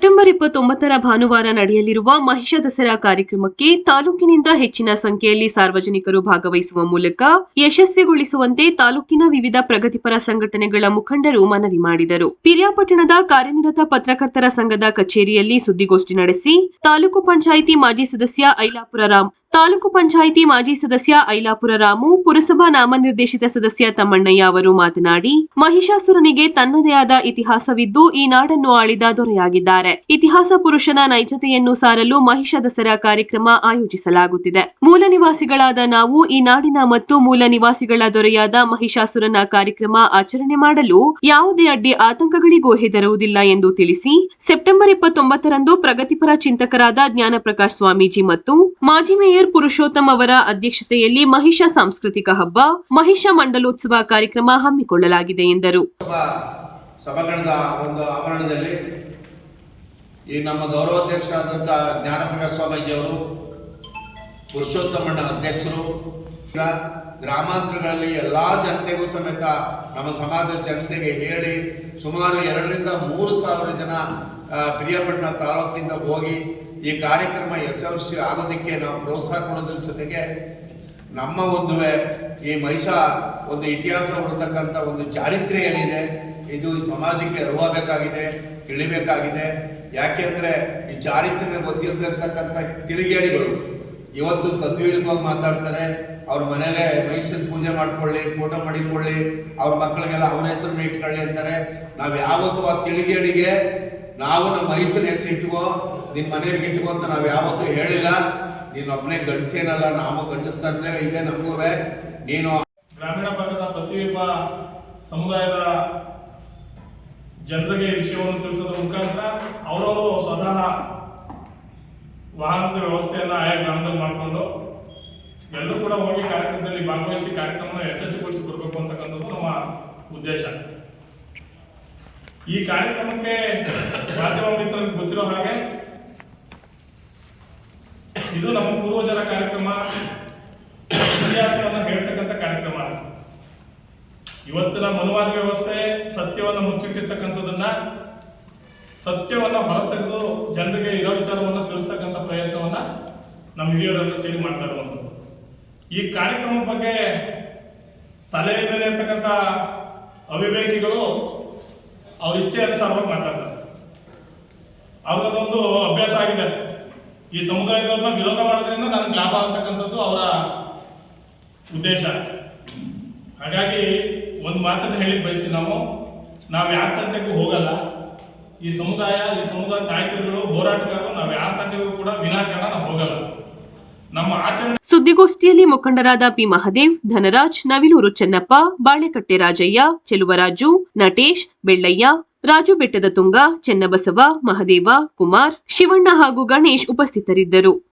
September ಇಪ್ಪತ್ತೊಂಬತ್ತರ ಭಾನುವಾರ ನಡೆಯಲಿರುವ ಮಹಿಷ ದಸರಾ ಕಾರ್ಯಕ್ರಮಕ್ಕೆ ತಾಲೂಕಿನಿಂದ ಹೆಚ್ಚಿನ ಸಂಖ್ಯೆಯಲ್ಲಿ ಸಾರ್ವಜನಿಕರು ಭಾಗವಹಿಸುವ ಮೂಲಕ ಯಶಸ್ವಿಗೊಳಿಸುವಂತೆ ತಾಲೂಕಿನ ವಿವಿಧ ಪ್ರಗತಿಪರ ಸಂಘಟನೆಗಳ ಮುಖಂಡರು ಮನವಿ ಮಾಡಿದರು. ಪಿರಿಯಾಪಟ್ಟಣದ ಕಾರ್ಯನಿರತ ಪತ್ರಕರ್ತರ ಸಂಘದ ಕಚೇರಿಯಲ್ಲಿ ಸುದ್ದಿಗೋಷ್ಠಿ ನಡೆಸಿ ತಾಲೂಕು ಪಂಚಾಯಿತಿ ಮಾಜಿ ಸದಸ್ಯ ಐಲಾಪುರ ರಾಮ್ ತಾಲೂಕು ಪಂಚಾಯಿತಿ ಮಾಜಿ ಸದಸ್ಯ ಐಲಾಪುರ ರಾಮು, ಪುರಸಭಾ ನಾಮನಿರ್ದೇಶಿತ ಸದಸ್ಯ ತಮ್ಮಣ್ಣಯ್ಯ ಅವರು ಮಾತನಾಡಿ, ಮಹಿಷಾಸುರನಿಗೆ ತನ್ನದೇ ಆದ ಇತಿಹಾಸವಿದ್ದು ಈ ನಾಡನ್ನು ಆಳಿದ ದೊರೆಯಾಗಿದ್ದಾರೆ. ಇತಿಹಾಸ ಪುರುಷನ ನೈಜತೆಯನ್ನು ಸಾರಲು ಮಹಿಷ ದಸರಾ ಕಾರ್ಯಕ್ರಮ ಆಯೋಜಿಸಲಾಗುತ್ತಿದೆ. ಮೂಲ ನಿವಾಸಿಗಳಾದ ನಾವು ಈ ನಾಡಿನ ಮತ್ತು ಮೂಲ ನಿವಾಸಿಗಳ ದೊರೆಯಾದ ಮಹಿಷಾಸುರನ ಕಾರ್ಯಕ್ರಮ ಆಚರಣೆ ಮಾಡಲು ಯಾವುದೇ ಅಡ್ಡಿ ಆತಂಕಗಳಿಗೂ ಹೆದರುವುದಿಲ್ಲ ಎಂದು ತಿಳಿಸಿ, ಸೆಪ್ಟೆಂಬರ್ ಇಪ್ಪತ್ತೊಂಬತ್ತರಂದು ಪ್ರಗತಿಪರ ಚಿಂತಕರಾದ ಜ್ಞಾನಪ್ರಕಾಶ್ ಸ್ವಾಮೀಜಿ ಮತ್ತು ಮಾಜಿ ಮೇಯರ್ ಪುರುಷೋತ್ತಮ್ ಅವರ ಅಧ್ಯಕ್ಷತೆಯಲ್ಲಿ ಮಹಿಷ ಸಾಂಸ್ಕೃತಿಕ ಹಬ್ಬ, ಮಹಿಷ ಮಂಡಲೋತ್ಸವ ಕಾರ್ಯಕ್ರಮ ಹಮ್ಮಿಕೊಳ್ಳಲಾಗಿದೆ ಎಂದರು. ಸಭಾ ಸಭಾಂಗಣದ ಒಂದು ಆವರಣದಲ್ಲಿ ಈ ನಮ್ಮ ಗೌರವಾಧ್ಯಕ್ಷರಾದಂಥ ಜ್ಞಾನಪ್ರಕಾಶ ಸ್ವಾಮೀಜಿಯವರು ಪುರುಷೋತ್ತಮಣ್ಣ ಅಧ್ಯಕ್ಷರು ಗ್ರಾಮಾಂತರಗಳಲ್ಲಿ ಎಲ್ಲ ಜನತೆಗೂ ಸಮೇತ ನಮ್ಮ ಸಮಾಜದ ಜನತೆಗೆ ಹೇಳಿ ಸುಮಾರು ಎರಡರಿಂದ ಮೂರು ಸಾವಿರ ಜನ ಪಿರಿಯಾಪಟ್ಟಣ ತಾಲೂಕಿನಿಂದ ಹೋಗಿ ಈ ಕಾರ್ಯಕ್ರಮ ಯಶಸ್ವಿ ಆಗೋದಕ್ಕೆ ನಾವು ಪ್ರೋತ್ಸಾಹ ಕೊಡೋದ್ರ ಜೊತೆಗೆ ನಮ್ಮ ಒಂದು ಈ ಮಹಿಷ ಒಂದು ಇತಿಹಾಸ ಹೊರತಕ್ಕಂಥ ಒಂದು ಚಾರಿತ್ರ್ಯ ಏನಿದೆ ಇದು ಸಮಾಜಕ್ಕೆ ಅರಿವಾಗಬೇಕಾಗಿದೆ, ತಿಳಿಬೇಕಾಗಿದೆ. ಯಾಕೆಂದ್ರೆ ಈ ಚಾರಿತ್ರ್ಯ ಗೊತ್ತಿಲ್ಲದಿರ್ತಕ್ಕಂಥ ತಿಳಿಗೇಡಿಗಳು ಇವತ್ತು ತದ್ವಿರುದ್ಧವಾಗಿ ಮಾತಾಡ್ತಾರೆ. ಅವ್ರ ಮನೇಲೆ ಮಹಿಷನ್ ಪೂಜೆ ಮಾಡ್ಕೊಳ್ಳಿ ಫೋಟೋ ಮಾಡಿಕೊಳ್ಳಿ. ಅವ್ರ ಮಕ್ಕಳಿಗೆಲ್ಲ ಅವನ ಹೆಸರನ್ನ ಇಟ್ಕೊಳ್ಳಿ ಅಂತಾರೆ. ನಾವು ಯಾವತ್ತೂ ಆ ತಿಳಿಗೇಡಿಗೆ ನಾವು ನಮ್ಮ ಮಹಿಷನ ಹೆಸರು ಇಟ್ಕೋ ನಿನ್ನ ಮನೆಯವ್ರಿಗೆ ಇಟ್ಕೋ ಅಂತ ನಾವು ಯಾವತ್ತೂ ಹೇಳಿಲ್ಲ. ನೀನು ಒಬ್ಬನೇ ಗಂಡಸೇನಲ್ಲ, ನಾವು ಗಂಡಸ್ತಾನೆ ಇದೆ ನಮಗೂ. ನೀನು ಗ್ರಾಮೀಣ ಭಾಗದ ಪ್ರತಿಯೊಬ್ಬ ಸಮುದಾಯದ ಜನರಿಗೆ ವಿಷಯವನ್ನು ತಿಳಿಸೋದ್ರ ಮುಖಾಂತರ ಅವರವರು ಸ್ವತಃ ವಾಹನದ ವ್ಯವಸ್ಥೆಯನ್ನು ಆಯಾ ಗ್ರಾಮದಲ್ಲಿ ಮಾಡಿಕೊಂಡು ಎಲ್ಲರೂ ಕೂಡ ಹೋಗಿ ಕಾರ್ಯಕ್ರಮದಲ್ಲಿ ಭಾಗವಹಿಸಿ ಕಾರ್ಯಕ್ರಮವನ್ನು ಯಶಸ್ವಿಗೊಳಿಸಿ ಬರಬೇಕು ಅಂತಕ್ಕಂಥದ್ದು ನಮ್ಮ ಉದ್ದೇಶ. ಈ ಕಾರ್ಯಕ್ರಮಕ್ಕೆ ಮಾಧ್ಯಮ ಮಿತ್ರರಿಗೆ ಗೊತ್ತಿರೋ ಹಾಗೆ ಇದು ನಮ್ಮ ಪೂರ್ವಜರ ಕಾರ್ಯಕ್ರಮ, ಇತಿಹಾಸವನ್ನು ಹೇಳ್ತಕ್ಕಂಥ ಕಾರ್ಯಕ್ರಮ. ಇವತ್ತಿನ ಮನುವಾದ ವ್ಯವಸ್ಥೆ ಸತ್ಯವನ್ನು ಮುಚ್ಚಿಟ್ಟಿರ್ತಕ್ಕಂಥದ್ದನ್ನ ಸತ್ಯವನ್ನ ಹೊರತೆಗೆದು ಜನರಿಗೆ ಇರೋ ವಿಚಾರವನ್ನು ತಿಳಿಸ್ತಕ್ಕಂಥ ಪ್ರಯತ್ನವನ್ನ ನಮ್ಮ ಹಿರಿಯರೆಲ್ಲ ಸೇರಿ ಮಾಡ್ತಾ ಇರುವಂಥದ್ದು. ಈ ಕಾರ್ಯಕ್ರಮದ ಬಗ್ಗೆ ತಲೆ ಮೇಲೆ ಇರ್ತಕ್ಕಂಥ ಅವಿವೇಕಿಗಳು ಅವ್ರ ಇಚ್ಛೆ ಅನುಸಾರವಾಗಿ ಮಾತಾಡ್ತಾರೆ. ಅವ್ರದ್ದೊಂದು ಅಭ್ಯಾಸ ಆಗಿದೆ. ಈ ಸಮುದಾಯದವ್ರನ್ನ ವಿರೋಧ ಮಾಡೋದ್ರಿಂದ ನನಗೆ ಲಾಭ ಆಗ್ತಕ್ಕಂಥದ್ದು ಅವರ ಉದ್ದೇಶ. ಹಾಗಾಗಿ ಒಂದು ಮಾತನ್ನು ಹೇಳಿ ಬಯಸ್ತೀವಿ ನಾವು. ನಾವು ಯಾರ ತಂಟೆಗೂ ಹೋಗಲ್ಲ. ಈ ಸಮುದಾಯ ಈ ಸಮುದಾಯ ನಾಯಕರುಗಳು ಹೋರಾಟಗಾರರು, ನಾವು ಯಾರ ತಂಡೆಗೂ ಕೂಡ ವಿನಾಕಾರಣ ನಾವು ಹೋಗಲ್ಲ. ನಮ್ಮ ಆಚರಣೆ ಸುದ್ದಿಗೋಷ್ಠಿಯಲ್ಲಿ ಮುಖಂಡರಾದ ಪಿ ಮಹದೇವ್, ಧನರಾಜ್, ನವಿಲೂರು ಚೆನ್ನಪ್ಪ, ಬಾಳೆಕಟ್ಟೆ ರಾಜಯ್ಯ, ಚೆಲುವರಾಜು, ನಟೇಶ್, ಬೆಳ್ಳಯ್ಯ, ರಾಜು ಬೆಟ್ಟದ ತುಂಗ, ಚೆನ್ನಬಸವ, ಮಹದೇವ, ಕುಮಾರ್, ಶಿವಣ್ಣ ಹಾಗೂ ಗಣೇಶ್ ಉಪಸ್ಥಿತರಿದ್ದರು.